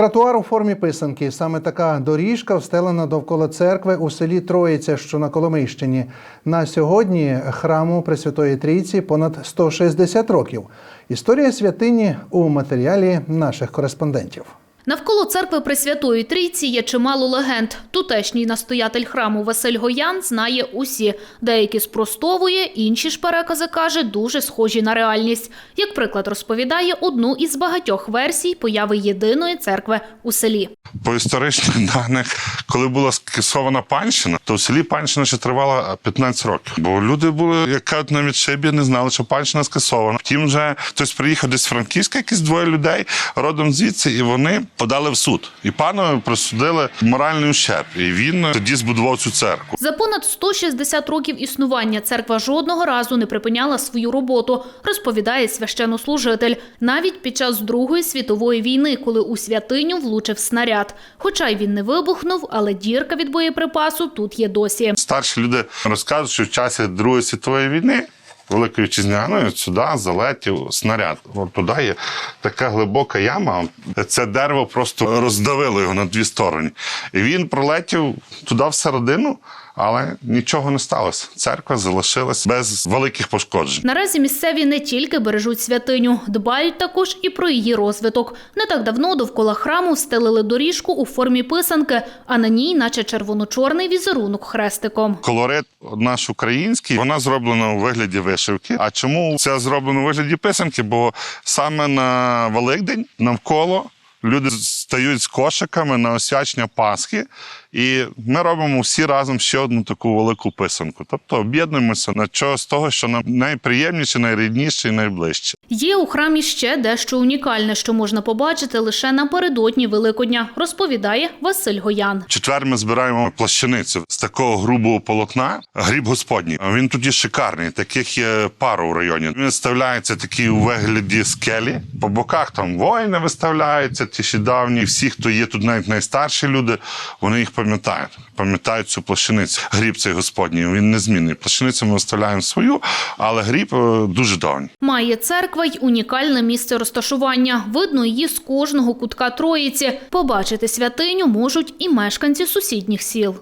Тротуар у формі писанки. Саме така доріжка встелена довкола церкви у селі Троїця, що на Коломийщині. На сьогодні храму Пресвятої Трійці понад 160 років. Історія святині у матеріалі наших кореспондентів. Навколо церкви Пресвятої Трійці є чимало легенд. Тутешній настоятель храму Василь Гоян знає усі. Деякі спростовує, інші ж перекази каже дуже схожі на реальність. Як приклад розповідає одну із багатьох версій появи єдиної церкви у селі. По історичних даних, коли була скасована панщина, то в селі панщина ще тривала 15 років. Бо люди були, як кажуть, на відшибі, не знали, що панщина скасована. Втім, вже хтось приїхав десь з Франківська, якісь двоє людей родом звідси, і вони подали в суд. І панові присудили моральний ущерб. І він тоді збудував цю церкву. За понад 160 років існування церква жодного разу не припиняла свою роботу, розповідає священнослужитель. Навіть під час Другої світової війни, коли у святиню влучив снаряд. Хоча й він не вибухнув, але дірка від боєприпасу тут є досі. Старші люди розказують, що в часі Другої світової війни. Великої вітчизняної сюди залетів снаряд. От туди є така глибока яма. Це дерево просто роздавило його на дві сторони. І він пролетів туди всередину, але нічого не сталося. Церква залишилась без великих пошкоджень. Наразі місцеві не тільки бережуть святиню, дбають також і про її розвиток. Не так давно довкола храму встелили доріжку у формі писанки, а на ній, наче червоно-чорний візерунок хрестиком. Колорит наш український, вона зроблена у вигляді вишивки. А чому це зроблено у вигляді писанки? Бо саме на Великдень навколо. Люди стають з кошиками на освячення Пасхи, і ми робимо всі разом ще одну таку велику писанку. Тобто об'єднуємося на чогось того, що нам найприємніше, найрідніше і найближче. Є у храмі ще дещо унікальне, що можна побачити лише напередодні Великодня, розповідає Василь Гоян. Четвер ми збираємо плащаницю з такого грубого полотна. Гріб Господній. Він тоді шикарний. Таких є пару в районі. Він виставляється такий у вигляді скелі. По боках там воїни виставляються, ті ще давні. Всі, хто є тут, навіть найстарші люди, вони їх пам'ятають. Пам'ятають цю плащаницю. Гріб цей Господній. Він незмінний. Плащаницю ми виставляємо свою, але гріб е, дуже давній. Має церква й унікальне місце розташування. Видно її з кожного кутка Троїці. Побачити святиню можуть і мешканці сусідніх сіл.